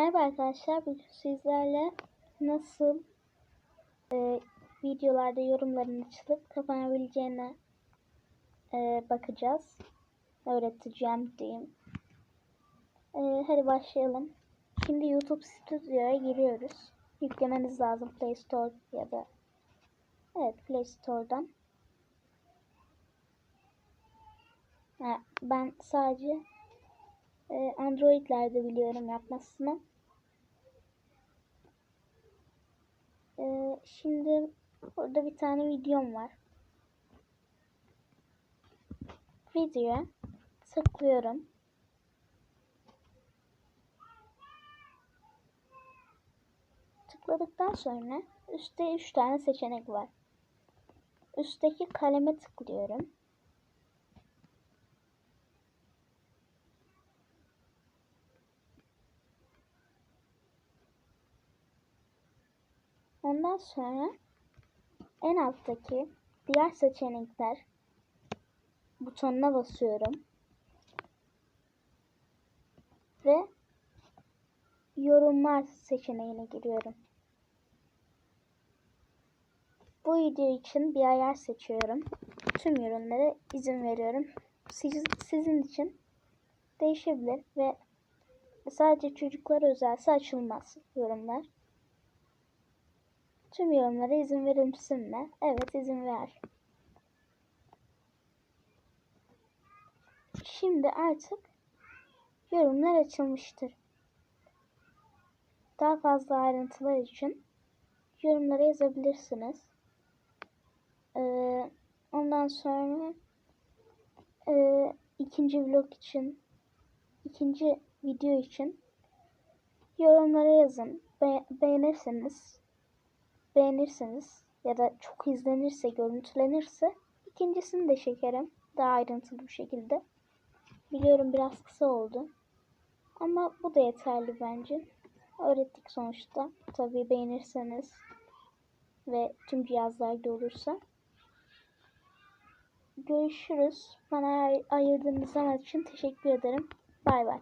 Merhaba arkadaşlar. Bugün sizlerle nasıl e, videolarda yorumların açılıp kapanabileceğine e, bakacağız. Öğreteceğim diyeyim. E, hadi başlayalım. Şimdi YouTube Studio'ya giriyoruz. Yüklemeniz lazım Play Store ya da evet Play Store'dan. Ha, ben sadece e, Android'lerde biliyorum yapmasını. E, şimdi burada bir tane videom var. Videoya tıklıyorum. Tıkladıktan sonra üstte 3 tane seçenek var. Üstteki kaleme tıklıyorum. Ondan sonra en alttaki diğer seçenekler butonuna basıyorum. Ve yorumlar seçeneğine giriyorum. Bu video için bir ayar seçiyorum. Tüm yorumlara izin veriyorum. Siz, sizin için değişebilir ve sadece çocuklar özelse açılmaz yorumlar. Tüm yorumlara izin verir misin mi? Evet izin ver. Şimdi artık yorumlar açılmıştır. Daha fazla ayrıntılar için yorumlara yazabilirsiniz. Ee, ondan sonra e, ikinci vlog için ikinci video için yorumlara yazın. Be beğenirseniz beğenirseniz ya da çok izlenirse, görüntülenirse ikincisini de çekerim. Daha ayrıntılı bir şekilde. Biliyorum biraz kısa oldu. Ama bu da yeterli bence. Öğrettik sonuçta. Tabii beğenirseniz ve tüm cihazlarda olursa. Görüşürüz. Bana ayırdığınız zaman için teşekkür ederim. Bay bay.